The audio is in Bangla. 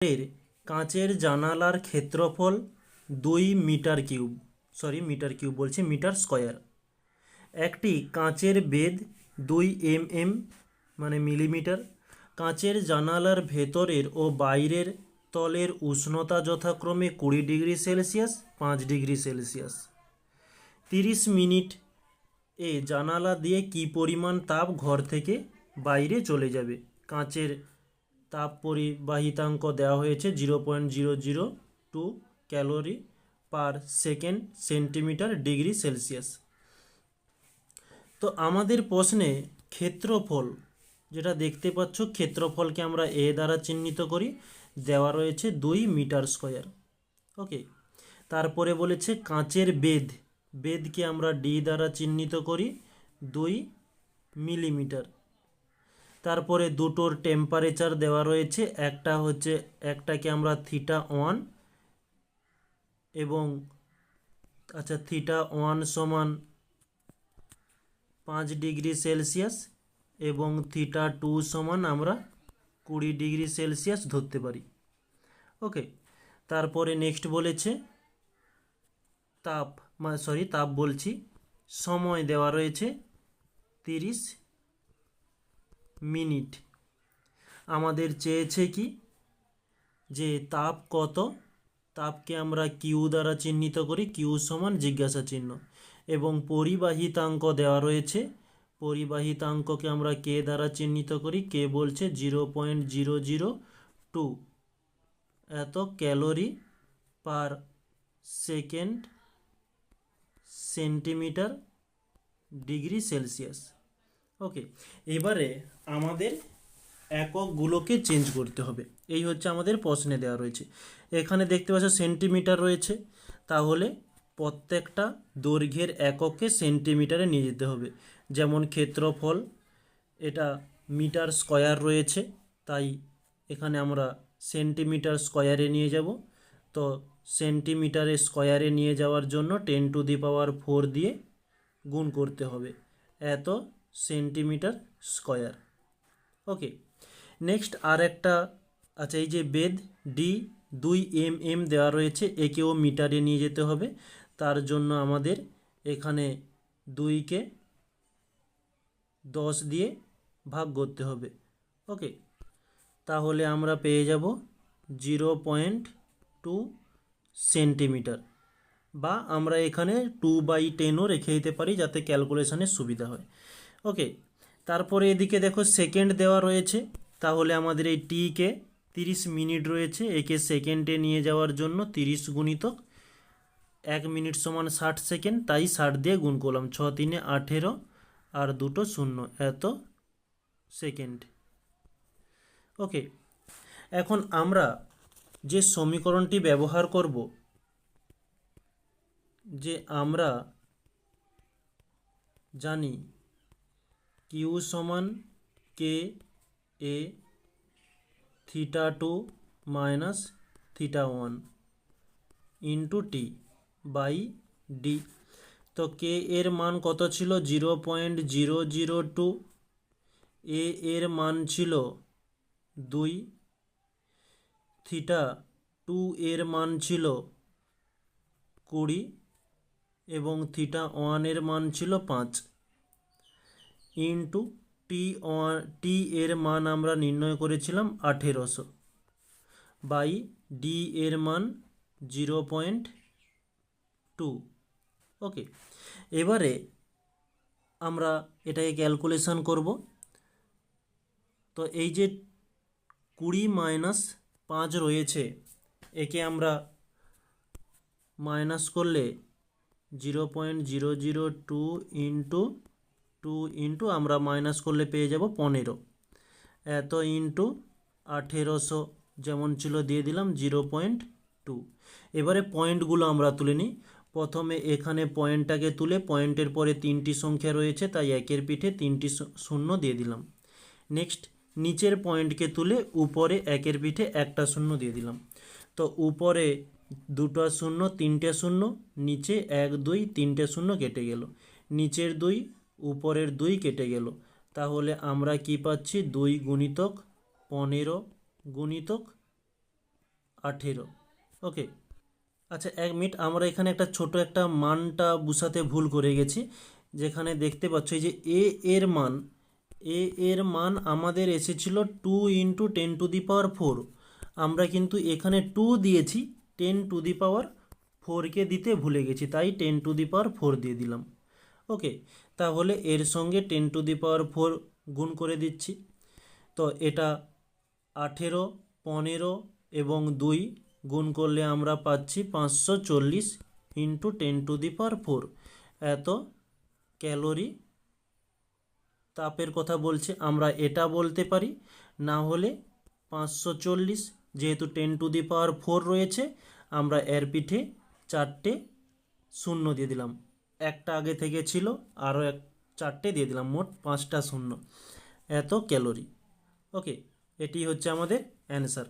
এর কাঁচের জানালার ক্ষেত্রফল দুই metre cube sorry metre cube বলছি, মিটার স্কয়ার। একটি কাঁচের বেদ দুই এম এম মানে মিলিমিটার। কাঁচের জানালার ভেতরের ও বাইরের তলের উষ্ণতা যথাক্রমে কুড়ি ডিগ্রি সেলসিয়াস, পাঁচ ডিগ্রি সেলসিয়াস। তিরিশ মিনিট এ জানালা দিয়ে কি পরিমাণ তাপ ঘর থেকে বাইরে চলে যাবে? কাঁচের তাপ পরিবাহিতাঙ্ক দেওয়া হয়েছে zero point zero zero two calorie per second centimetre degree Celsius. তো আমাদের প্রশ্নে ক্ষেত্রফল, যেটা দেখতে পাচ্ছ, ক্ষেত্রফলকে আমরা এ দ্বারা চিহ্নিত করি। দেওয়া রয়েছে দুই মিটার স্কোয়ার। ওকে? তারপরে বলেছে কাঁচের বেদ বেদকে আমরা ডি দ্বারা চিহ্নিত করি, দুই মিলিমিটার। তারপরে দুটোর টেম্পারেচার দেওয়া রয়েছে, একটা হচ্ছে, একটাকে আমরা থিটা ওয়ান এবং আচ্ছা থিটা ওয়ান সমান পাঁচ ডিগ্রি সেলসিয়াস এবং থিটা টু সমান আমরা কুড়ি ডিগ্রি সেলসিয়াস ধরতে পারি। ওকে তারপরে নেক্সট বলেছে, তাপ সরি তাপ বলছি, সময় দেওয়া রয়েছে তিরিশ মিনিট। আমাদের চেয়েছে কি? যে তাপ কত? তাপকে আমরা কিউ দ্বারা চিহ্নিত করি। কিউ সমান জিজ্ঞাসা চিহ্ন। এবং পরিবাহিতাঙ্ক দেওয়া রয়েছে। পরিবাহিতাঙ্ককে আমরা কে দ্বারা চিহ্নিত করি। কে বলছে zero point zero zero two. এত calorie per second centimetre degree Celsius. Okay এবারে আমাদের এককগুলোকে চেঞ্জ করতে হবে। এই হচ্ছে আমাদের প্রশ্নে দেওয়া রয়েছে। এখানে দেখতে পাচ্ছ সেন্টিমিটার রয়েছে। তাহলে প্রত্যেকটা দৈর্ঘ্যের এককে সেন্টিমিটারে নিয়ে যেতে হবে। যেমন ক্ষেত্রফল, এটা মিটার স্কয়ার রয়েছে, তাই এখানে আমরা সেন্টিমিটার স্কয়ারে নিয়ে যাব। তো সেন্টিমিটারে স্কয়ারে নিয়ে যাওয়ার জন্য ten to the power four দিয়ে গুণ করতে হবে। এত সেন্টিমিটার স্কয়ার। ওকে, নেক্সট আর একটা আচ্ছা এই যে বেদ, ডি দুই এম এম দেওয়া রয়েছে, একেও মিটারে নিয়ে যেতে হবে। তার জন্য আমাদের এখানে দুইকে দশ দিয়ে ভাগ করতে হবে। ওকে, তাহলে আমরা পেয়ে যাব জিরো পয়েন্ট টু সেন্টিমিটার। বা আমরা এখানে টু বাই টেনও রেখে দিতে পারি, যাতে ক্যালকুলেশনের সুবিধা হয়। ওকে, তারপরে এদিকে দেখো সেকেন্ড দেওয়া রয়েছে, তাহলে আমাদের এই টিকে তিরিশ মিনিট রয়েছে, একে সেকেন্ডে নিয়ে যাওয়ার জন্য তিরিশ গুণিতক এক মিনিট সমান ষাট সেকেন্ড, তাই ষাট দিয়ে গুণ করলাম ছ তিনে আঠেরো, আর দুটো শূন্য, এত সেকেন্ড। ওকে, এখন আমরা যে সমীকরণটি ব্যবহার করব, যে আমরা জানি কিউ সমান K A theta two minus theta one into T by D. তো কে এর মান কত ছিল? Zero point zero zero two. A এর মান ছিল দুই। থিটা টু এর মান ছিল কুড়ি এবং থিটা ওয়ানের মান ছিল পাঁচ। ইন্টু টি ওয়ান টি এর মান আমরা নির্ণয় করেছিলাম আঠেরোশো। বাই ডি এর মান জিরো পয়েন্ট টু। ওকে, এবারে আমরা এটাকে ক্যালকুলেশন করব। তো এই যে কুড়ি মাইনাস পাঁচ রয়েছে, একে আমরা মাইনাস করলে zero point zero zero two into two into আমরা মাইনাস করলে পেয়ে যাব পনেরো। এত ইন্টু আঠেরোশো যেমন ছিল দিয়ে দিলাম জিরো পয়েন্ট টু এবারে পয়েন্টগুলো আমরা তুলে নিই। প্রথমে এখানে পয়েন্টটাকে তুলে পয়েন্টের পরে তিনটি সংখ্যা রয়েছে, তাই একের পিঠে তিনটি শূন্য দিয়ে দিলাম। নেক্সট নিচের পয়েন্টকে তুলে উপরে একের পিঠে একটা শূন্য দিয়ে দিলাম। তো উপরে দুটো শূন্য, তিনটে শূন্য, নিচে এক, দুই, তিনটে শূন্য কেটে গেল। নিচের দুই উপরের দুই কেটে গেল। তাহলে আমরা কি পাচ্ছি? দুই গুণিতক পনেরো গুণিতক আঠেরো। ওকে। আচ্ছা এক মিনিট, আমরা এখানে একটা ছোট একটা মানটা বুসাতে ভুল করে গেছি। যেখানে দেখতে পাচ্ছ যে এ এর মান, এ এর মান আমাদের এসেছিল two into ten to the power four. আমরা কিন্তু এখানে টু দিয়েছি, টেন টু দি পাওয়ার ফোরকে দিতে ভুলে গেছি, তাই ten to the power four দিয়ে দিলাম। ওকে তাহলে এর সঙ্গে ten to the power four গুণ করে দিচ্ছি। তো এটা আঠেরো, পনেরো এবং দুই গুণ করলে আমরা পাচ্ছি পাঁচশো চল্লিশ into ten to the power four এত ক্যালোরি তাপের কথা বলছে, আমরা এটা বলতে পারি। না হলে পাঁচশো চল্লিশ যেহেতু ten to the power four রয়েছে, আমরা এর পিঠে চারটে শূন্য দিয়ে দিলাম। একটা আগে থেকে ছিল, আরও এক, চারটে দিয়ে দিলাম, মোট পাঁচটা শূন্য। এত ক্যালোরি। ওকে, এটি হচ্ছে আমাদের অ্যান্সার।